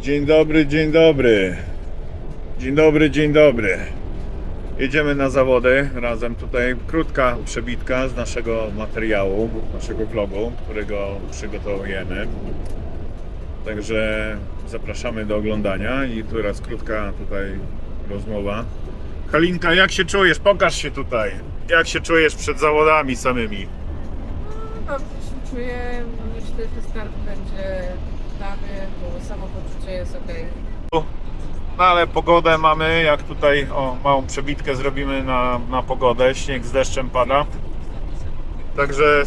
Dzień dobry, dzień dobry. Dzień dobry, dzień dobry. Jedziemy na zawody razem tutaj. Krótka przebitka z naszego materiału, naszego vlogu, którego przygotowujemy. Także zapraszamy do oglądania i tu raz krótka tutaj rozmowa. Halinka, jak się czujesz? Pokaż się tutaj. Jak się czujesz przed zawodami samymi? Dobrze się czuję. Myślę, że start będzie dany, bo samopoczucie jest ok. No ale pogodę mamy, jak tutaj o małą przebitkę zrobimy na, na pogodę. Śnieg z deszczem pada. Także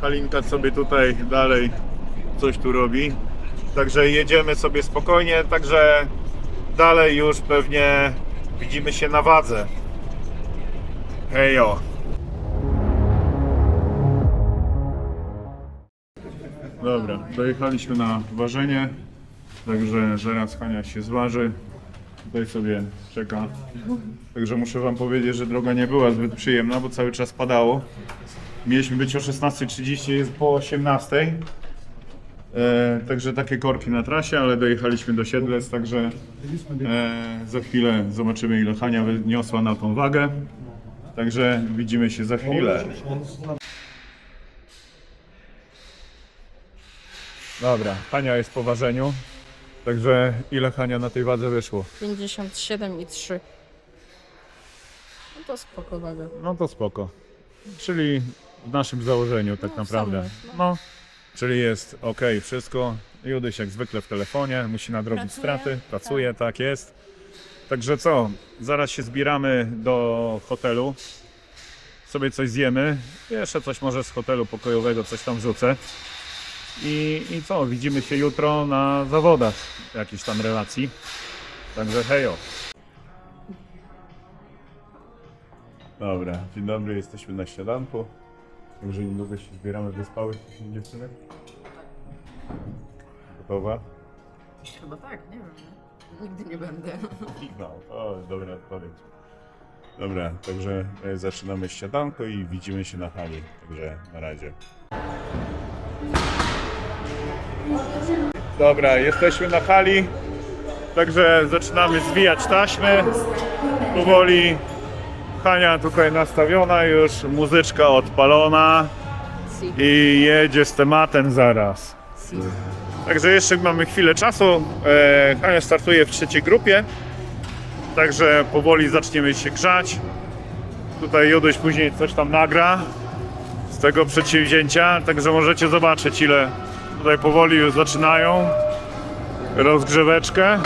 Halinka sobie tutaj dalej coś tu robi. Także jedziemy sobie spokojnie, także dalej już pewnie widzimy się na wadze. Hejo. Dobra, dojechaliśmy na ważenie, także zaraz Hania się zważy. Tutaj sobie czeka. Także muszę Wam powiedzieć, że droga nie była zbyt przyjemna, bo cały czas padało. Mieliśmy być o 16.30, jest po 18.00. E, także takie korki na trasie, ale dojechaliśmy do Siedlec, także e, za chwilę zobaczymy ile Hania wyniosła na tą wagę. Także widzimy się za chwilę. Dobra, Hania jest po ważeniu. Także ile Hania na tej wadze wyszło? 57,3. No to spoko waga. No to spoko. Czyli w naszym założeniu tak No, w naprawdę. samym, No, czyli jest ok, wszystko. Judyś jak zwykle w telefonie, musi nadrobić Pracuje, straty, pracuje, tak. jest. Także co, zaraz się zbieramy do hotelu. Sobie coś zjemy. Jeszcze coś może z hotelu pokojowego, coś tam wrzucę. I, I co, widzimy się jutro na zawodach jakiejś tam relacji. Także hejo. Dobra, dzień dobry, jesteśmy na śniadanku. Także niedługo się zbieramy, wyspały się dziewczyny. Gotowa? Chyba tak, nie wiem. Nigdy nie będę. No, to dobra odpowiedź. Dobra, także e, zaczynamy śniadanko i widzimy się na hali. Także na razie. Dobra, jesteśmy na hali. Także zaczynamy zwijać taśmy. Powoli Hania tutaj nastawiona już, muzyczka odpalona i jedzie z tematem zaraz. Także jeszcze mamy chwilę czasu. E, Hania startuje w trzeciej grupie. Także powoli zaczniemy się grzać. Tutaj Juduś później coś tam nagra tego przedsięwzięcia. Także możecie zobaczyć ile tutaj powoli już zaczynają rozgrzeweczkę.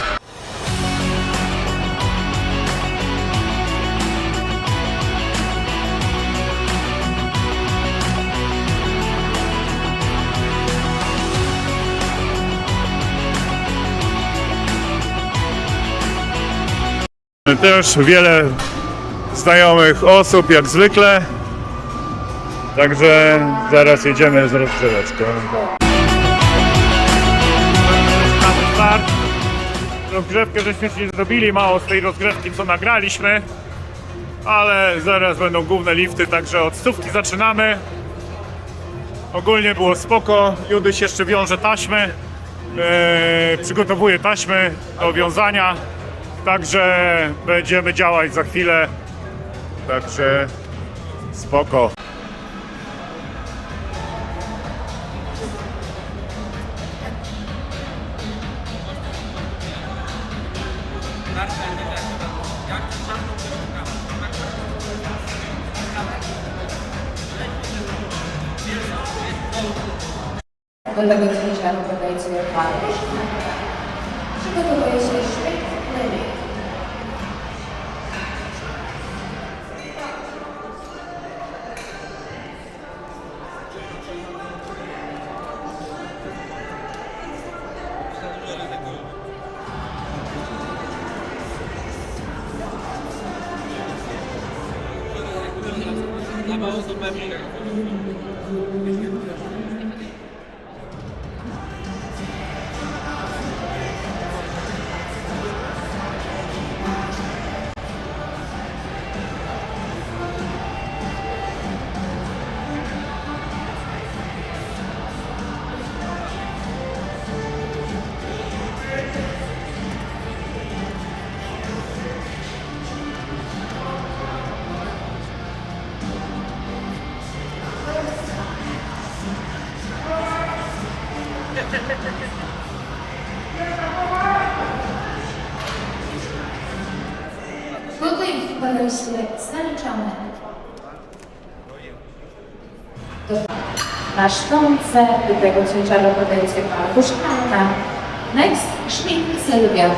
Też wiele znajomych osób, jak zwykle. Także zaraz jedziemy z rozgrzeweczką. Rozgrzewkę żeśmy nie zrobili, mało z tej rozgrzewki co nagraliśmy. Ale zaraz będą główne lifty, także od stówki zaczynamy. Ogólnie było spoko. Judyś jeszcze wiąże taśmy. Eee, przygotowuje taśmy do wiązania. Także będziemy działać za chwilę. Także spoko. Do tego ciężaru dodajcie parę. Przygotowuje się szczyt lewej. Podejście zaliczone. Na szczątce do tego ciężaru podejdzie pan Szklanka. Next, Schmidt Sylwia.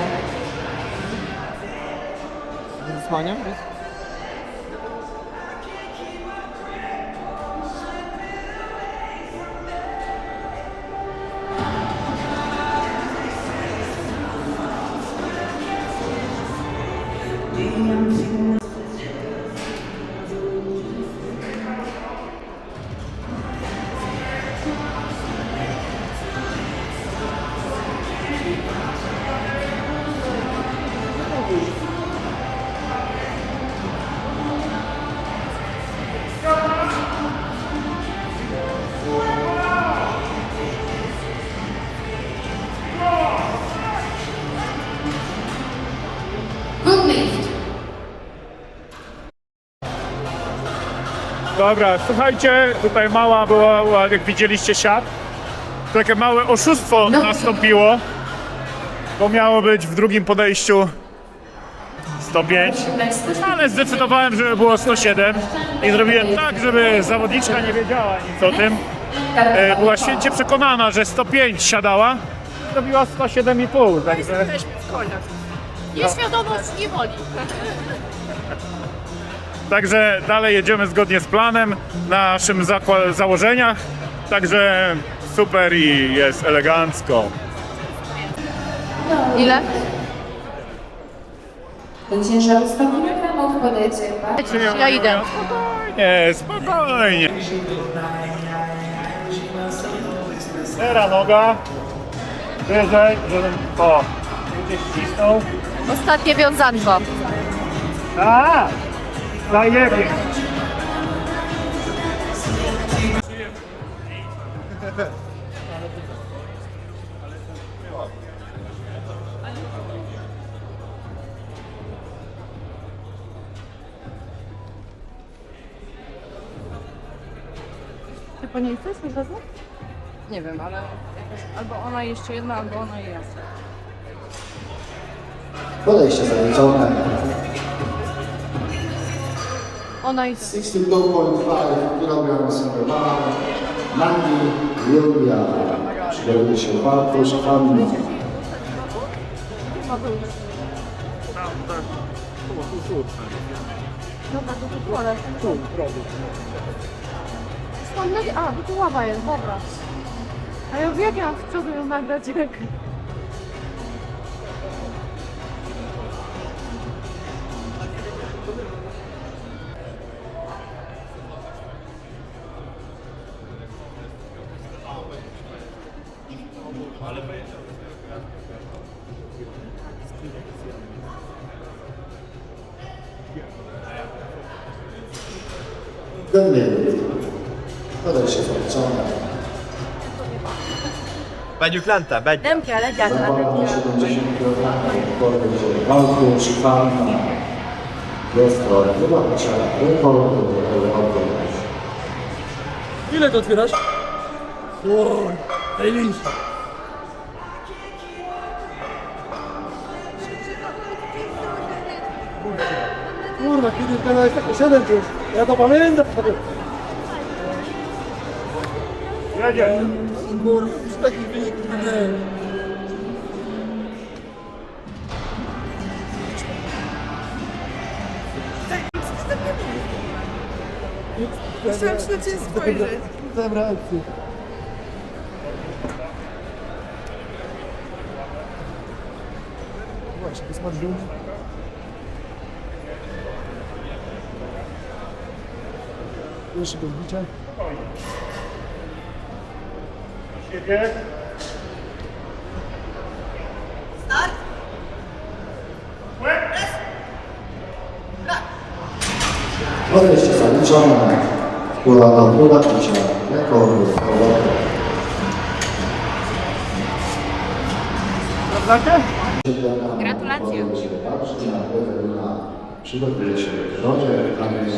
Zasłania? Dobra, słuchajcie, tutaj mała była, jak widzieliście siat. Takie małe oszustwo No. nastąpiło, bo miało być w drugim podejściu 105, ale zdecydowałem, żeby było 107 i zrobiłem tak, żeby zawodniczka nie wiedziała nic o tym. E, Była święcie przekonana, że 105 siadała, zrobiła 107,5, także... Jesteśmy w koniach. Nieświadomość nie woli. Także dalej jedziemy zgodnie z planem, naszym zakła- założeniach. Także super i jest elegancko. Ile? Do ciężaru 100 kg podejdzie pan. Ja idę. Nie, spokojnie. Teraz noga. Wyżej, żebym o, gdzieś ścisnął. Ostatnie wiązanko. A, zajebie. Ty po niej chcesz mi wezmę? Nie wiem, ale jakoś albo ona jeszcze jedna, albo ona i ja. Podejście zaliczone. Ona i 62.5 kg bar. Nagi, Julia. Przygotuje się Bartosz, Hanna. Dobra, to tu pole. Tu, Skąd nagi? A, tu ława jest, dobra. A ja wiem, jak ja mam z przodu ją nagrać, jak... Godny. Podejście zaliczone. Baju Klanta, Baju. Zapalenie 70 kg. Podejście Bartosz, Hanna. Jest to zobaczcie rekordu Europy. Ile to otwierasz? Oj, największy. Kurwa, kiedy to jest takie 7 już. Ja to pamiętam. Jedzie. Kurwa, już takich wyników nie miałem. Chciałam się na ciebie spojrzeć. Dałem reakcję. Właśnie, posmażył. Jeszcze go zbicia. Jedzie. Podejście zaliczone. Kula do kula picia rekordu Europy. Gratulacje. Przygotuje się do rodzie, Rafi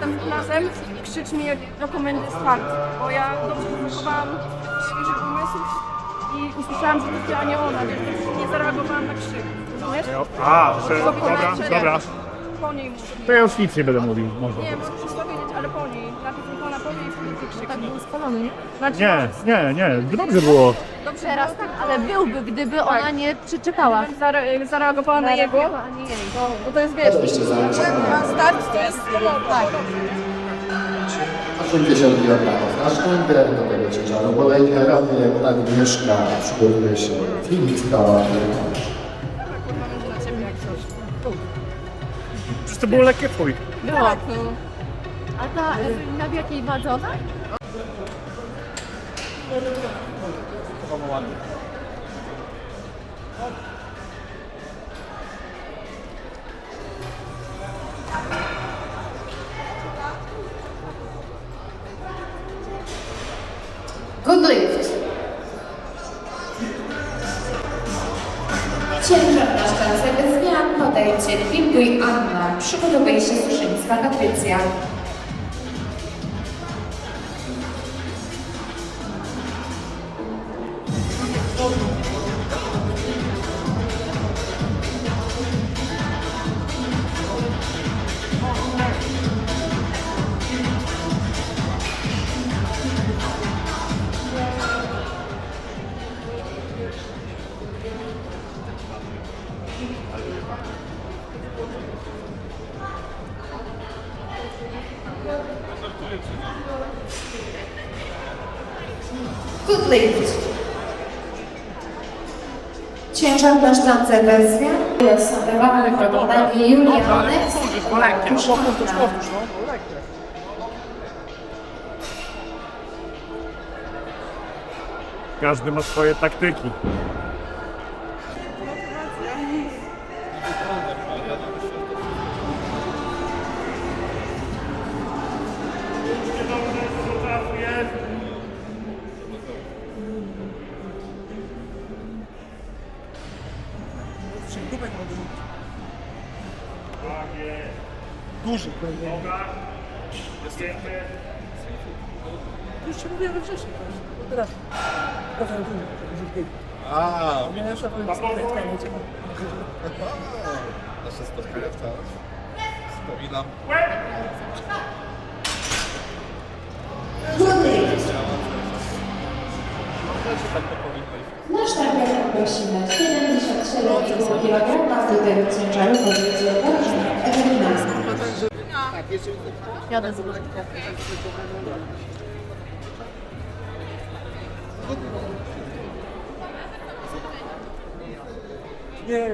następnym razem krzycz mi jak dokument jest twardy, bo ja dobrze wychowałam świeżych umysłów i usłyszałam, że to nie ona, więc nie zareagowałam na krzyk. Rozumiesz? A, że, dobra, dobra. po niej mówić. To ja już nic nie będę mówił, może. Nie, możesz wszystko wiedzieć, ale po niej. Najpierw tylko na powie i wtedy ty krzyknij. Tak był spalony, nie? Znaczy, Nie, nie, nie, dobrze było. Dobrze, Teraz tak, ale byłby, gdyby ona nie przyczekała. zare- zareagowała na jego, A nie jej. bo to jest, wiesz, zaliczone. na start to jest tak. 80 kg na szklankę, do tego ciężaru podejdzie Rafał Agnieszka, przygotuje się Filipka. Na. Przecież to było lekkie twój. Tak, no. A ta w jakiej wadze ona? Good lift. Ciężar na sztance bez zmian. Podajcie Pilbuj Anna. Przygotowuje się Suszyńska Patrycja. Good lift. Ciężar na sztance bez zmian. Losowywana wykonanie Julia Ones. Każdy ma swoje taktyki. Duży. Już ci mówiłem we wrześniu. to Teraz. Teraz na tym brzydkiego. A, Nie wiem, trzeba powiedzieć, nasze spotkanie w teraz. Wspominam. Nasz target ogłosi nas w tym ciężaru pomiędzy Ewelina. Jadę z Nie.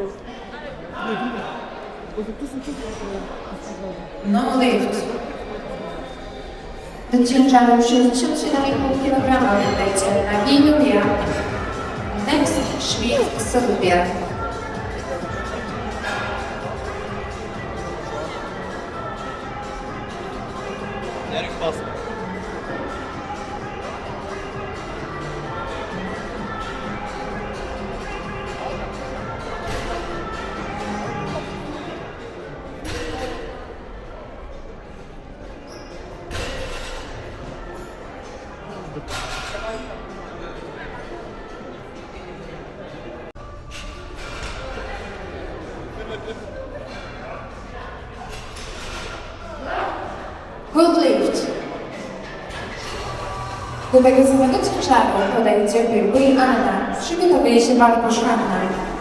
No lift. Tym ciężarem 67,5 kg wydajcie na Next Schmidt podajcie Pyrku i Anna. Przygotowuje się Bartosz Anna.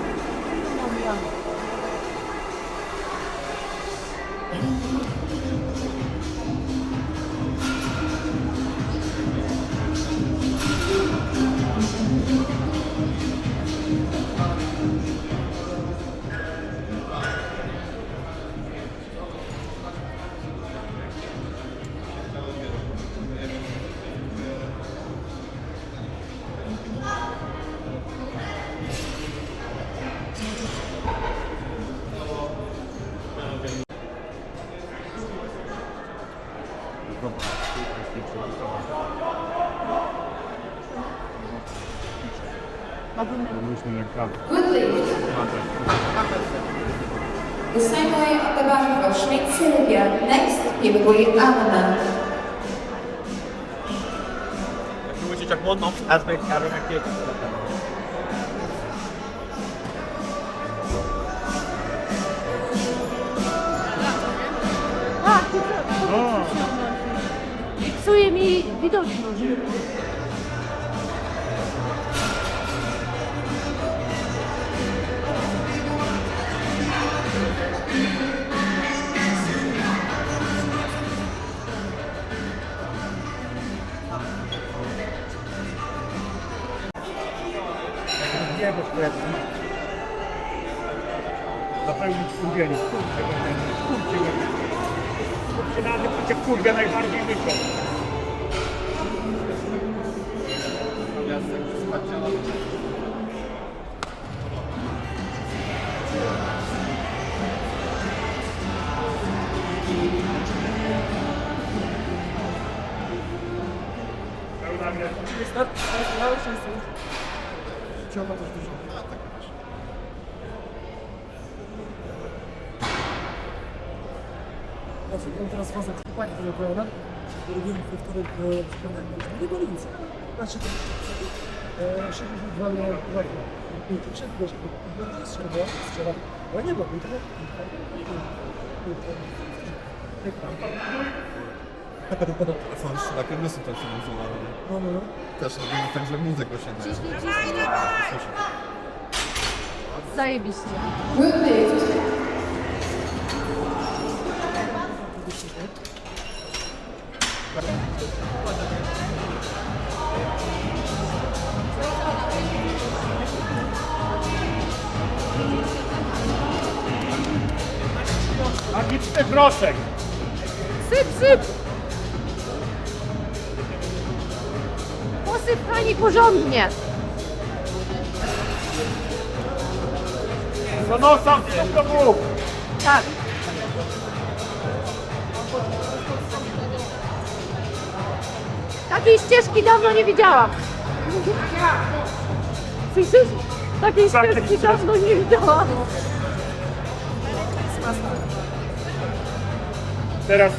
Patrz, Sylwia. Next, piłkuj Anna. Jak mówicie tak modną, a. Psuje mi widoczność. Kurwieli. Kurczę, kurczę. Kurczę, nawet kurczę, kurwę najbardziej wyszło. Pełna. Start, start, start, start. Ciąga też dużo. Znaczy, mam teraz fazę kupania tego pełna. Robimy we wtorek nie bolnicy. Znaczy, to e, 62 miałem uwagi. Nie, to przed wiesz, bo to strzela, strzela. Bo ja nie mogę, to Telefon strzela kierowcą tak się nazywa. No, no, no. Też robimy tak, że muzykę się daje. Ciśnij, ciśnij. Zajebiście. Magiczny groszek. Syp, syp! Posyp pani porządnie. Do nosa, wstąp do głów. Tak. Takiej ścieżki dawno nie widziałam. Słyszysz? Takiej ścieżki dawno nie widziałam. Teraz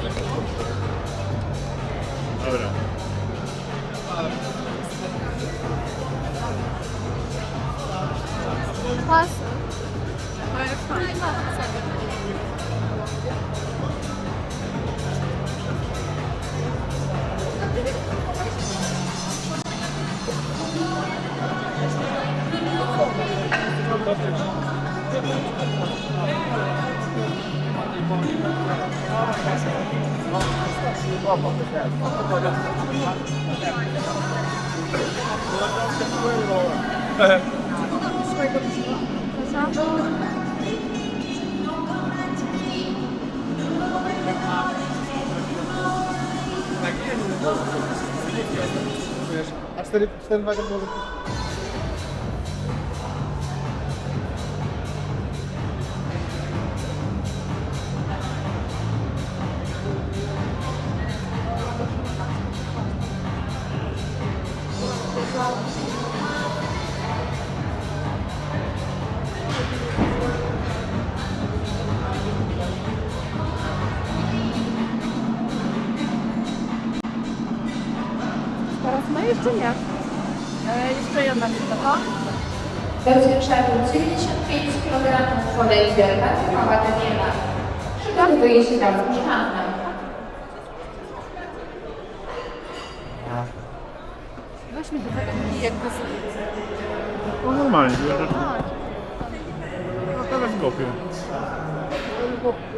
Dobra. Pas. A cztery, cztery waga może... Ciężaru 95 kg podejdzie Katarzyna Daniela. Przygotowuje się do rozpoczynania. Weźmy do tego jakby No normalnie, ja rzeczy. Na teleskopie. Dobra,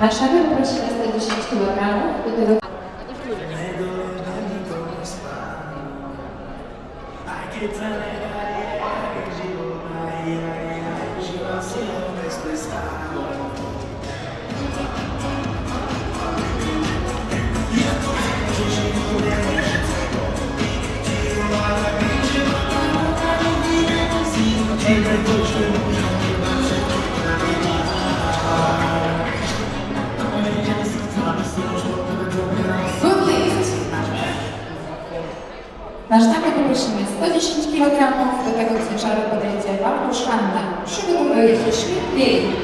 Warszawa prosi nas 110 kg. Do tego Good 110 kg, do tego ciężaru podejdzie Bartosz Hanna. Przygotowuje się Schmidt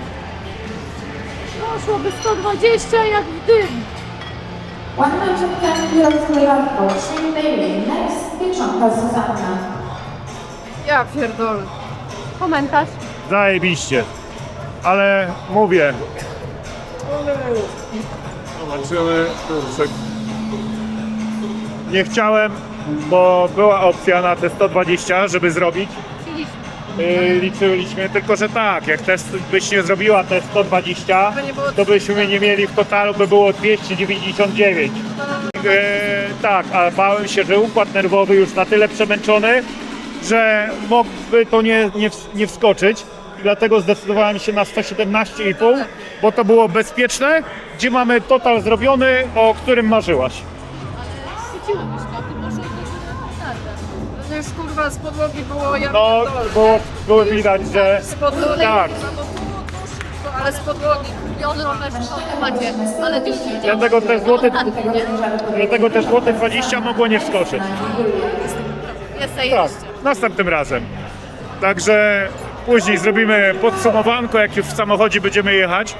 Poszłoby 120 jak w dym. 110 kilos for Schmidt Levy. Next, wyciąga Zuzanna. Ja pierdolę. Komentarz. Zajebiście. Ale mówię. Zobaczymy. Kurczę. Nie chciałem, bo była opcja na te 120, żeby zrobić. Yy, liczyliśmy, tylko że tak, jak też byś nie zrobiła te 120, To nie było to byśmy nie mieli w totalu, by było 299. Yy, tak, a bałem się, że układ nerwowy już na tyle przemęczony, że mógłby to nie, nie, ws- nie wskoczyć. Dlatego zdecydowałem się na 117,5, bo to było bezpieczne, gdzie mamy total zrobiony, o którym marzyłaś. Świeciłobyś to. To jest kurwa z podłogi było ja No, pierdolę. było, było widać, że Z podłogi. tak. No bo było to Ale z podłogi. jądro we macie, ale ty już wiedziałeś. dlatego te złote, dlatego te złote 20 mogło nie wskoczyć. Jest Tak, zajebiście. następnym razem. Także później zrobimy podsumowanko, jak już w samochodzie będziemy jechać.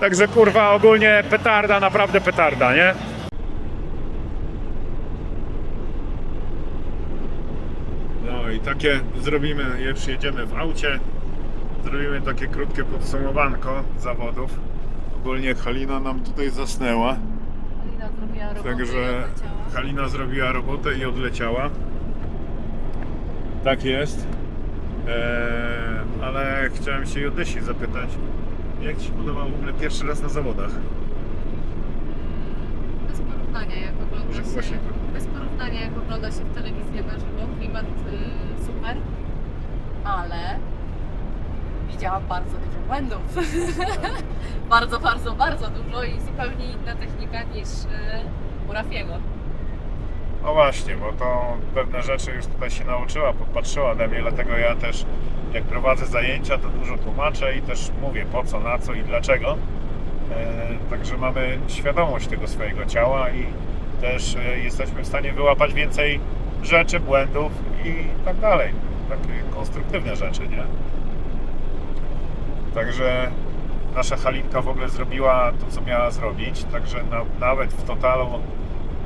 Także kurwa, ogólnie petarda, naprawdę petarda, nie? I takie zrobimy, już jedziemy w aucie. Zrobimy takie krótkie podsumowanko zawodów. Ogólnie Halina nam tutaj zasnęła. Alina zrobiła robotę Także. Halina zrobiła robotę i odleciała. Tak jest. Eee, ale chciałem się Jodysi zapytać, jak Ci się podobał w ogóle pierwszy raz na zawodach? Bez porównania, jak ogląda się, bez porównania, jak ogląda się w telewizji na żywo, klimat y, super, ale widziałam bardzo dużo błędów. bardzo, bardzo, bardzo dużo i zupełnie inna technika niż y, u Rafiego. No właśnie, bo to pewne rzeczy już tutaj się nauczyła, popatrzyła ode mnie, dlatego ja też jak prowadzę zajęcia, to dużo tłumaczę i też mówię po co, na co i dlaczego. E, także mamy świadomość tego swojego ciała i też e, jesteśmy w stanie wyłapać więcej rzeczy, błędów i tak dalej. Takie konstruktywne rzeczy, nie? Także nasza Halinka w ogóle zrobiła to, co miała zrobić, także na, nawet w totalu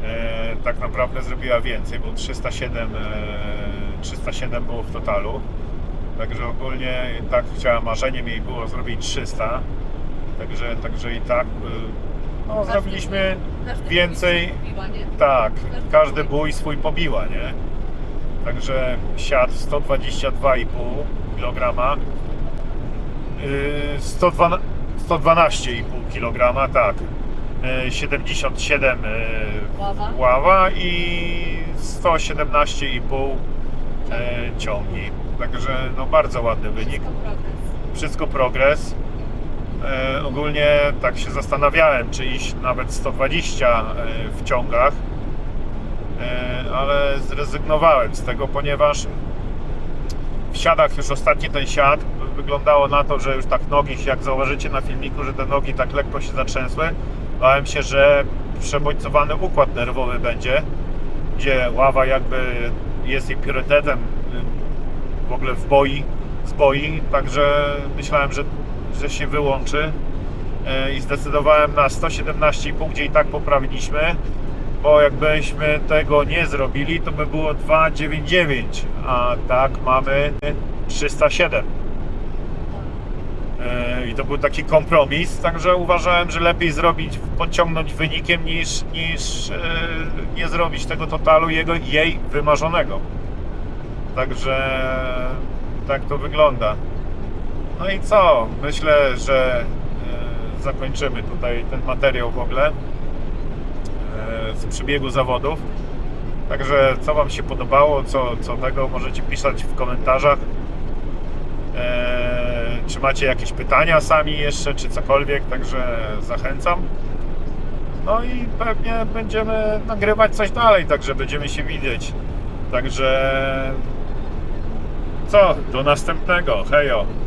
e, tak naprawdę zrobiła więcej, bo 307, e, 307 było w totalu. Także ogólnie tak chciała, marzeniem jej było zrobić 300. Także, także i tak e, no, zrobiliśmy więcej. Tak, każdy bój swój pobiła, nie? Także siat 122,5 kg. Yy, 112 112,5 kg, tak. Yy, 77 yy, Ława. ława i 117,5 yy, ciągi. Także no bardzo ładny wynik Wszystko progres. E, ogólnie tak się zastanawiałem, czy iść nawet 120 e, w ciągach, e, ale zrezygnowałem z tego, ponieważ w siadach już ostatni ten siad wyglądało na to, że już tak nogi, jak zauważycie na filmiku, że te nogi tak lekko się zatrzęsły. Bałem się, że przebodźcowany układ nerwowy będzie, gdzie ława jakby jest jej priorytetem y, w ogóle w boi, z boi, także myślałem, że, że się wyłączy E, i zdecydowałem na 117,5, gdzie i tak poprawiliśmy, bo jakbyśmy tego nie zrobili, to by było 2,99, a tak mamy 307. E, I to był taki kompromis, także uważałem, że lepiej zrobić, podciągnąć wynikiem niż, niż e, nie zrobić tego totalu jego, jej wymarzonego. Także tak to wygląda. No i co? Myślę, że e, zakończymy tutaj ten materiał w ogóle e, z przebiegu zawodów. Także co Wam się podobało, co, co tego możecie pisać w komentarzach. E, czy macie jakieś pytania sami jeszcze, czy cokolwiek, także zachęcam. No i pewnie będziemy nagrywać coś dalej, także będziemy się widzieć. Także co, do następnego, hejo!